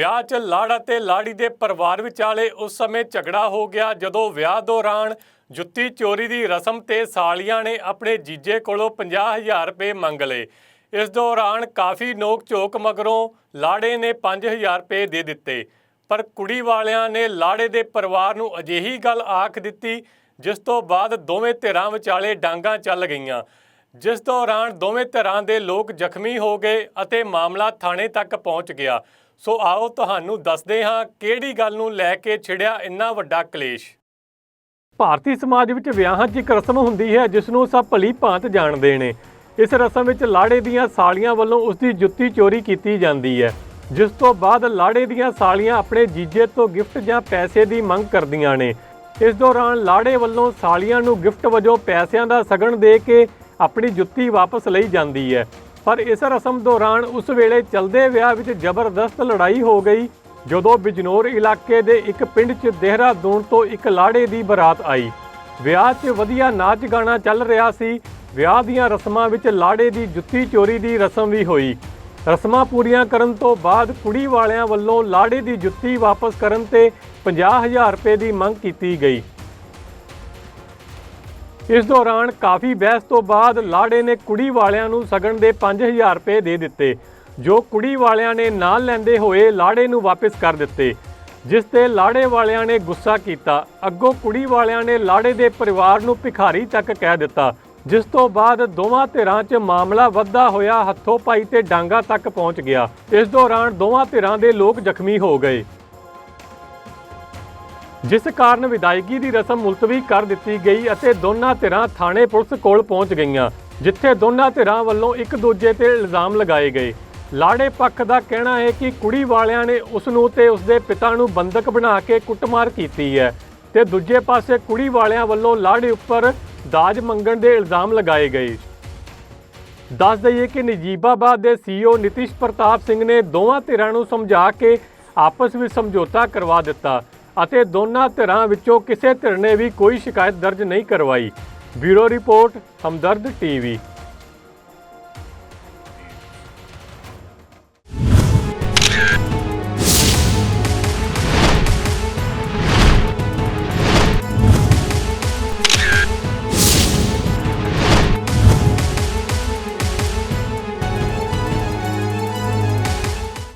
ਵਿਆਹ 'ਚ ਲਾੜ ਅਤੇ ਲਾੜੀ ਦੇ ਪਰਿਵਾਰ ਵਿਚਾਲੇ ਉਸ ਸਮੇਂ ਝਗੜਾ ਹੋ ਗਿਆ। ਜਦੋਂ ਵਿਆਹ ਦੌਰਾਨ ਜੁੱਤੀ ਚੋਰੀ ਦੀ ਰਸਮ ਤੇ ਸਾਲੀਆਂ ਨੇ ਆਪਣੇ ਜੀਜੇ ਕੋਲੋਂ 50000 ਰੁਪਏ ਮੰਗ ਲਏ। ਇਸ ਦੌਰਾਨ ਕਾਫੀ ਨੋਕ ਝੋਕ ਮਗਰੋਂ ਲਾੜੇ ਨੇ 5000 ਰੁਪਏ ਦੇ ਦਿੱਤੇ। ਪਰ ਕੁੜੀ ਵਾਲਿਆਂ ਨੇ ਲਾੜੇ ਦੇ ਪਰਿਵਾਰ ਨੂੰ ਅਜਿਹੀ ਗੱਲ ਆਖ ਦਿੱਤੀ, ਜਿਸ ਤੋਂ ਬਾਅਦ ਦੋਵੇਂ ਧਿਰਾਂ ਵਿਚਾਲੇ ਡਾਂਗਾਂ ਚੱਲ ਗਈਆਂ। ਜਿਸ ਦੌਰਾਨ ਦੋਵੇਂ ਧਿਰਾਂ ਦੇ ਲੋਕ ਜ਼ਖਮੀ ਹੋ ਗਏ ਅਤੇ ਮਾਮਲਾ ਥਾਣੇ ਤੱਕ ਪਹੁੰਚ ਗਿਆ। ਸੋ ਆਓ ਤੁਹਾਨੂੰ ਦੱਸਦੇ ਹਾਂ ਕਿਹੜੀ ਗੱਲ ਨੂੰ ਲੈ ਕੇ ਛਿੜਿਆ ਇੰਨਾ ਵੱਡਾ ਕਲੇਸ਼। ਭਾਰਤੀ ਸਮਾਜ ਵਿੱਚ ਵਿਆਹਾਂ 'ਚ ਇੱਕ ਰਸਮ ਹੁੰਦੀ ਹੈ ਜਿਸ ਨੂੰ ਸਭ ਭਲੀ ਭਾਂਤ ਜਾਣਦੇ ਨੇ। ਇਸ ਰਸਮ ਵਿੱਚ ਲਾੜੇ ਦੀਆਂ ਸਾਲੀਆਂ ਵੱਲੋਂ ਉਸ ਦੀ ਜੁੱਤੀ ਚੋਰੀ ਕੀਤੀ ਜਾਂਦੀ ਹੈ, ਜਿਸ ਤੋਂ ਬਾਅਦ ਲਾੜੇ ਦੀਆਂ ਸਾਲੀਆਂ ਆਪਣੇ ਜੀਜੇ ਤੋਂ ਗਿਫਟ ਜਾਂ ਪੈਸੇ ਦੀ ਮੰਗ ਕਰਦੀਆਂ ਨੇ। ਇਸ ਦੌਰਾਨ ਲਾੜੇ ਵੱਲੋਂ ਸਾਲੀਆਂ ਨੂੰ ਗਿਫਟ ਵਜੋਂ ਪੈਸਿਆਂ ਦਾ ਸਗਨ ਦੇ ਕੇ ਆਪਣੀ ਜੁੱਤੀ ਵਾਪਸ ਲਈ ਜਾਂਦੀ ਹੈ। ਪਰ ਇਸ ਰਸਮ ਦੌਰਾਨ ਉਸ ਵੇਲੇ ਚਲਦੇ ਵਿਆਹ ਵਿੱਚ ਜ਼ਬਰਦਸਤ ਲੜਾਈ ਹੋ ਗਈ, ਜਦੋਂ ਬਿਜਨੌਰ ਇਲਾਕੇ ਦੇ ਇੱਕ ਪਿੰਡ 'ਚ ਦੇਹਰਾਦੂਨ ਤੋਂ ਇੱਕ ਲਾੜੇ ਦੀ ਬਰਾਤ ਆਈ। ਵਿਆਹ 'ਚ ਵਧੀਆ ਨਾਚ ਗਾਣਾ ਚੱਲ ਰਿਹਾ ਸੀ, ਵਿਆਹ ਦੀਆਂ ਰਸਮਾਂ ਵਿੱਚ ਲਾੜੇ ਦੀ ਜੁੱਤੀ ਚੋਰੀ ਦੀ ਰਸਮ ਵੀ ਹੋਈ। ਰਸਮਾਂ ਪੂਰੀਆਂ ਕਰਨ ਤੋਂ ਬਾਅਦ ਕੁੜੀ ਵਾਲਿਆਂ ਵੱਲੋਂ ਲਾੜੇ ਦੀ ਜੁੱਤੀ ਵਾਪਸ ਕਰਨ ਤੇ 50000 ਰੁਪਏ ਦੀ ਮੰਗ ਕੀਤੀ ਗਈ। ਇਸ ਦੌਰਾਨ ਕਾਫੀ ਬਹਿਸ ਤੋਂ ਬਾਅਦ ਲਾੜੇ ਨੇ ਕੁੜੀ ਵਾਲਿਆਂ ਨੂੰ ਸਗਨ ਦੇ 5000 ਰੁਪਏ ਦੇ ਦਿੱਤੇ। ਜੋ ਕੁੜੀ ਵਾਲਿਆਂ ਨੇ ਨਾਲ ਲੈਂਦੇ ਹੋਏ ਲਾੜੇ ਨੂੰ ਵਾਪਸ ਕਰ ਦਿੱਤੇ। ਜਿਸ ਤੇ ਲਾੜੇ ਵਾਲਿਆਂ ਨੇ ਗੁੱਸਾ ਕੀਤਾ। ਅੱਗੋਂ ਕੁੜੀ ਵਾਲਿਆਂ ਨੇ ਲਾੜੇ ਦੇ ਪਰਿਵਾਰ ਨੂੰ ਭਿਖਾਰੀ ਤੱਕ ਕਹਿ ਦਿੱਤਾ। ਜਿਸ ਤੋਂ ਬਾਅਦ ਦੋਵਾਂ ਧਿਰਾਂ 'ਚ ਮਾਮਲਾ ਵੱਧਦਾ ਹੋਇਆ ਹੱਥੋਂ ਪਾਈ ਤੇ ਡਾਂਗਾ ਤੱਕ ਪਹੁੰਚ ਗਿਆ। ਇਸ ਦੌਰਾਨ ਦੋਵਾਂ ਧਿਰਾਂ ਦੇ ਲੋਕ ਜ਼ਖਮੀ ਹੋ ਗਏ। ਜਿਸ ਕਾਰਨ ਵਿਦਾਇਗੀ ਦੀ ਰਸਮ ਮੁਲਤਵੀ ਕਰ ਦਿੱਤੀ ਗਈ ਅਤੇ ਦੋਨਾਂ ਧਿਰਾਂ ਥਾਣੇ ਪੁਲਿਸ ਕੋਲ ਪਹੁੰਚ ਗਈਆਂ, ਜਿੱਥੇ ਦੋਨਾਂ ਧਿਰਾਂ ਵੱਲੋਂ ਇੱਕ ਦੂਜੇ ਤੇ ਇਲਜ਼ਾਮ ਲਗਾਏ ਗਏ। ਲਾੜੇ ਪੱਖ ਦਾ ਕਹਿਣਾ ਹੈ ਕਿ ਕੁੜੀ ਵਾਲਿਆਂ ਨੇ ਉਸ ਨੂੰ ਤੇ ਉਸ ਦੇ ਪਿਤਾ ਨੂੰ ਬੰਦਕ ਬਣਾ ਕੇ ਕੁੱਟਮਾਰ ਕੀਤੀ ਹੈ ਤੇ ਦੂਜੇ ਪਾਸੇ ਕੁੜੀ ਵਾਲਿਆਂ ਵੱਲੋਂ ਲਾੜੇ ਉੱਪਰ ਦਾਜ ਮੰਗਣ ਦੇ ਇਲਜ਼ਾਮ ਲਗਾਏ ਗਏ। ਦੱਸ ਦਈਏ ਕਿ ਨਜੀਬਾਬਾਦ ਦੇ ਸੀਈਓ ਨਿਤਿਸ਼ ਪ੍ਰਤਾਪ ਸਿੰਘ ਨੇ ਦੋਵਾਂ ਧਿਰਾਂ ਨੂੰ ਸਮਝਾ ਕੇ ਆਪਸ ਵਿੱਚ ਸਮਝੌਤਾ ਕਰਵਾ ਦਿੱਤਾ। ਅਤੇ ਦੋਨਾਂ ਧਿਰਾਂ ਵਿੱਚੋਂ ਕਿਸੇ ਧਿਰ ਨੇ ਵੀ ਕੋਈ ਸ਼ਿਕਾਇਤ ਦਰਜ ਨਹੀਂ ਕਰਵਾਈ। Bureau report, Hamdard TV.